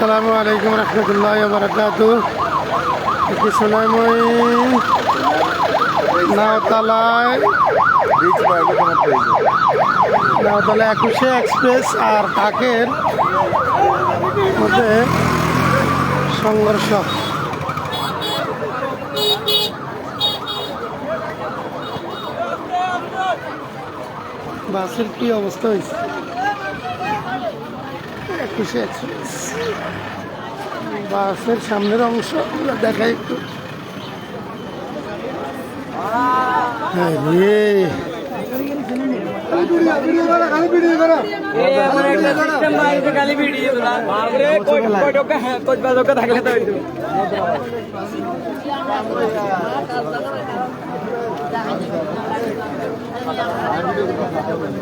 আসসালামু আলাইকুম রহমতুল্লাহ বারকাত একটি সোনাইময়ী নাওতালায় একুশে এক্সপ্রেস আর টাকের মধ্যে সংঘর্ষ। বাসের কি অবস্থা হয়েছে একুশে এক্সপ্রেস বাসের সামনের অংশ দেখাই একটু। হ্যাঁ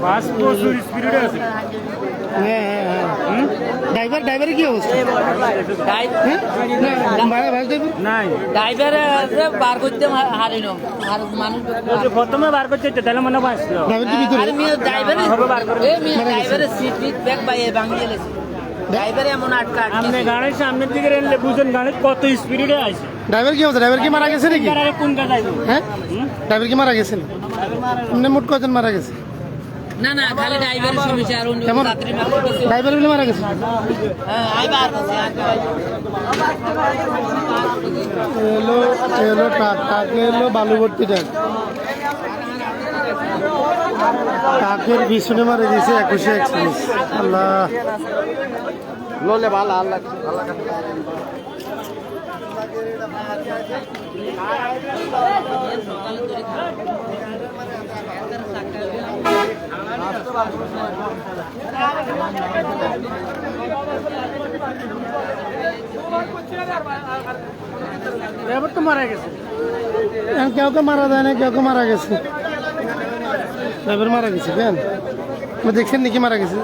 বাস প্রচুর স্পিডে আছে। ড্রাইভার ড্রাইভারের কি অবস্থা? হ্যাঁ? না, ভাড়া ভাড়া ড্রাইভার নাই। ড্রাইভারে বার করতে আর মানুষ প্রথমে বার করতে তাহলে মনে হয় আসলো। ড্রাইভার কি ভিতরে আর মিয়া ড্রাইভারে হবে বার করে। এ মিয়া ড্রাইভারে সিট ফিট ব্যাগ বাইয়ে ভাঙিয়ে গেছে ড্রাইভারে এমন আটকা আপনি আটকে গাড়ির সামনের দিকে রেলে বুঝেন গাড়ি কত স্পিডে আছে ড্রাইভার কি অবস্থা? ড্রাইভার কি মারা গেছে নাকি? কোন কাজ যাইব হ্যাঁ ড্রাইভার কি মারা গেছে এমনি মোট কজন মারা গেছে? না না খালি ড্রাইভারের সমস্যা আর অন্য? যাত্রী ড্রাইভার বলে মারা গেছে? হ্যাঁ আই বার করছে আর এলো এলো ট্রাক ট্রাকে এলো বালুভর্তি ট্রাক ট্রাকের পিছনে মারা দিয়েছে একুশে এক্সপ্রেস আল্লাহ। লোলে ভালো আল্লাহ আল্লাহ ড্রাইভার তো মারা গেছে। এখন কেউ কেউ মারা যায় না কেউ কেউ মারা গেছে। ড্রাইভার মারা গেছে কেন? দেখছেন নাকি মারা গেছে?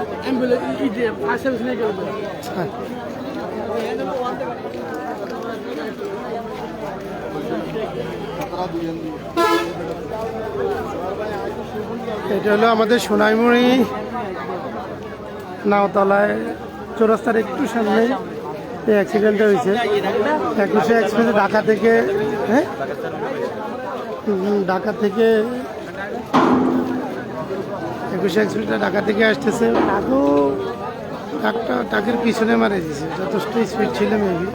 হ্যাঁ। এটা হলো আমাদের সোনাইমুড়ি নাওতলায় চৌরাস্তার একটু সামনে এই অ্যাক্সিডেন্টটা হয়েছে। একুশে এক্সপ্রেসে ঢাকা থেকে হ্যাঁ? ঢাকা থেকে একুশে এক্সপ্রেসটা ঢাকা থেকে আসতেছে। টাকও টাকটা টাকের পিছনে মারা দিয়েছে যথেষ্ট স্পিড ছিল মেবি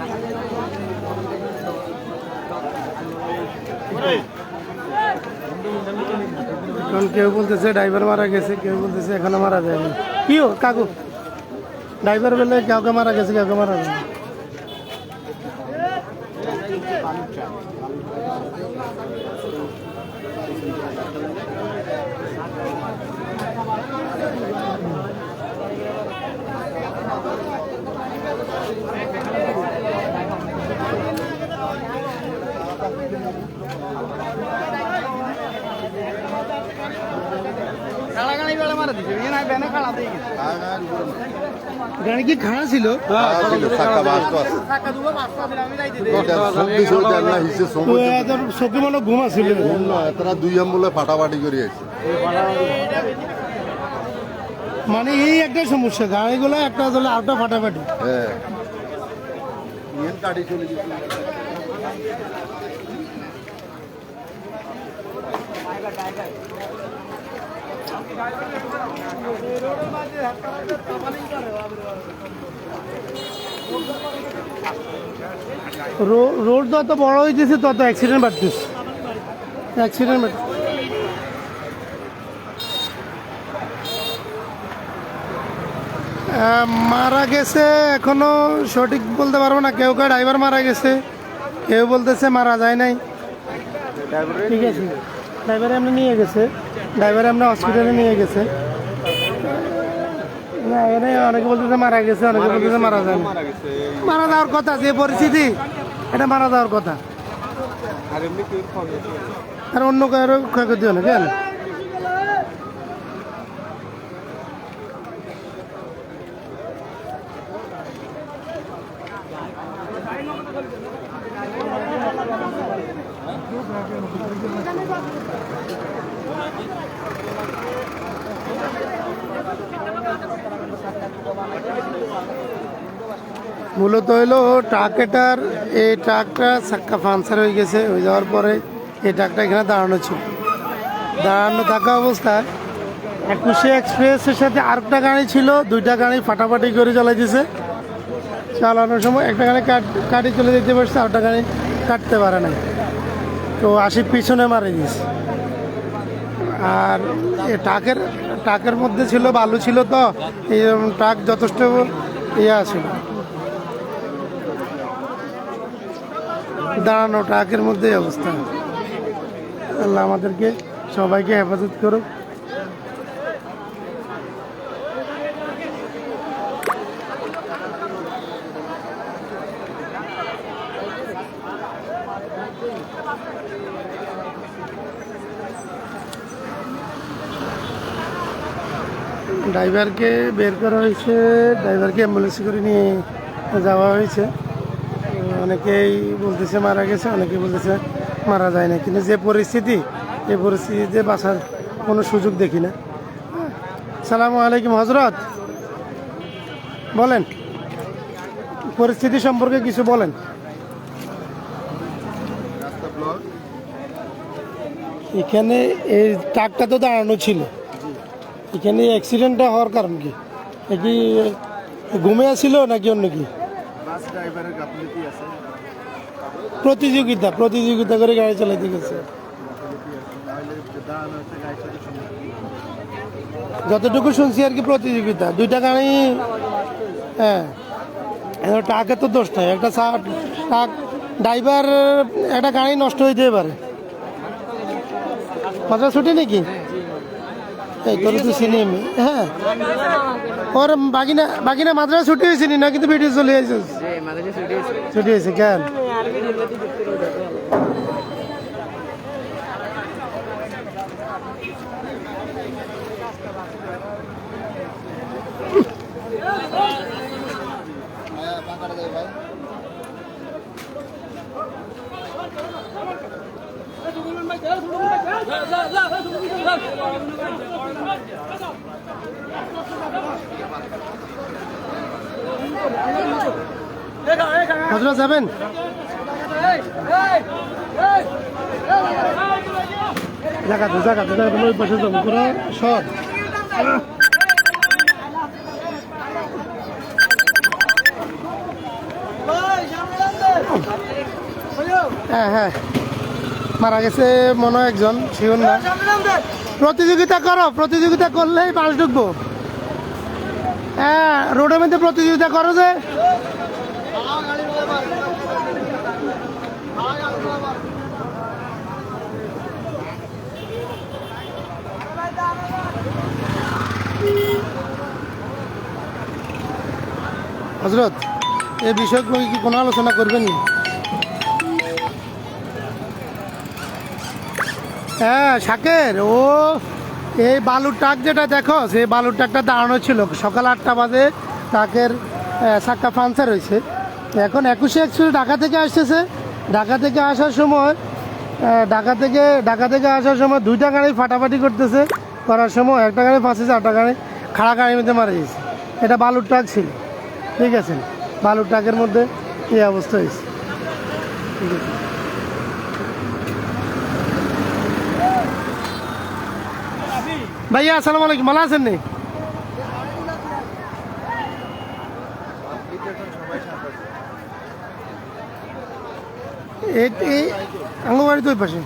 এখন কেউ বলতেছে ড্রাইভার মারা গেছে। কেউ বলতেছে, এখনও মারা যায়নি। কিও? কাকু? ড্রাইভার বলে কাউকে মারা গেছে, কাউকে মারা যায়নি। গাড়ি কি খাড়া ছিল? সাকা মনে ঘুম আছিল না এতরা দুই আম্বুলে ফাটাফাটি করে আছে। মানে এই একটা সমস্যা গাড়িগুলো একটা চলে আরেকটা ফাটাফাটি। হ্যাঁ। ইয়েন চলে গেছে। রোড যত বড় হইতেছে তত অ্যাক্সিডেন্ট বাড়তেছে। অ্যাক্সিডেন্ট বাড়তেছে। মারা গেছে এখনও সঠিক বলতে পারব না কেউ কেউ ড্রাইভার মারা গেছে কেউ বলতেছে মারা যায় নাই। ঠিক আছে ড্রাইভার এমনি নিয়ে গেছে। ড্রাইভার আমরা হসপিটালে নিয়ে গেছে। না এখানে অনেকে বলতেছে মারা গেছে অনেকে বলতেছে মারা যায় মারা যাওয়ার কথা যে পরিস্থিতি এটা মারা যাওয়ার কথা। আর অন্য কারও ক্ষয়ক্ষতি হলো কেন? মূলত হলো ট্রাকেটার, এই ট্রাকটা সাক্ষা পাঞ্চার হয়ে গেছে, হয়ে যাওয়ার পরে এই ট্রাকটা এখানে দাঁড়ানো ছিল। দাঁড়ানো থাকা অবস্থায় একুশে এক্সপ্রেসের সাথে আরেকটা গাড়ি ছিল, দুইটা গাড়ি ফাটাফাটি করে চলে দিছে চালানোর সময় একটা গাড়ি কাটি চলে যেতে পারছে, আরেকটা গাড়ি কাটতে পারে না তো আশি পিছনে মারে দিয়েছে আর ট্রাকের ট্রাকের মধ্যে ছিল, বালু ছিল তো, এই ট্রাক যথেষ্ট ইয়ে ছিল। দাঁড়ানো ট্রাকের মধ্যে অবস্থা। আল্লাহ আমাদেরকে সবাইকে হেফাজত করুক। ড্রাইভারকে বের করা হয়েছে, ড্রাইভারকে অ্যাম্বুলেন্সে করে নিয়ে যাওয়া হয়েছে। অনেকেই বলতেছে মারা গেছে অনেকে বলতেছে মারা যায় না কিন্তু যে পরিস্থিতি এই পরিস্থিতিতে বাঁচার কোনো সুযোগ দেখি না। সালাম আলাইকুম হজরত বলেন, পরিস্থিতি সম্পর্কে কিছু বলেন। এখানে এই ট্রাকটা তো দাঁড়ানো ছিল। এখানে অ্যাক্সিডেন্টটা হওয়ার কারণ কি? কি ঘুমে আসছিল নাকি অন্য কি? প্রতিযোগিতা প্রতিযোগিতা করে গাড়ি চালাইতে গেছে। যতটুকু শুনছি আর কি প্রতিযোগিতা দুইটা গাড়ি হ্যাঁ। ট্রাকে তো দোষ নাই একটা ট্রাক ড্রাইভার একটা গাড়ি নষ্ট হয়ে যেতে পারে। মাত্রা ছুটি নাকি? এই তোর তো চিনি আমি। হ্যাঁ। ওর বাকিনা বাকিনা মাত্রা ছুটি হয়েছিলি নি না? কিন্তু ভিডিও চলে আসিস ছুটি হয়েছে কেন? হজরা যাবেন? সব হ্যাঁ হ্যাঁ। মারা গেছে মনে একজন শিওর না। প্রতিযোগিতা করো, প্রতিযোগিতা করলেই পাশ ঢুকবো। হ্যাঁ রোডের মধ্যে প্রতিযোগিতা করো যে। হজরত এই বিষয়ে কি কোনো আলোচনা করবেন? হ্যাঁ শাকের ও এই বালুর ট্রাক যেটা দেখো সেই বালুর ট্রাকটা দাঁড়ানো ছিল। সকাল আটটা বাজে আহ, চাক্কা পাঞ্চার হয়েছে। এখন একুশে এক্সপ্রেস ঢাকা থেকে আসতেছে। ঢাকা থেকে আসার সময় ঢাকা থেকে ঢাকা থেকে আসার সময় দুইটা গাড়ি ফাটাফাটি করতেছে। করার সময় একটা গাড়ি ফাঁসেছে আটটা গাড়ি খাড়া গাড়ির মধ্যে মারা গেছে। এটা বালুর ট্রাক ছিল, ঠিক আছে? বালুর ট্রাকের মধ্যে এই অবস্থা হয়েছে। ভাইয়া, আসসালামু আলাইকুম, ভালো আছেন নি? এই তো ওই পাশে।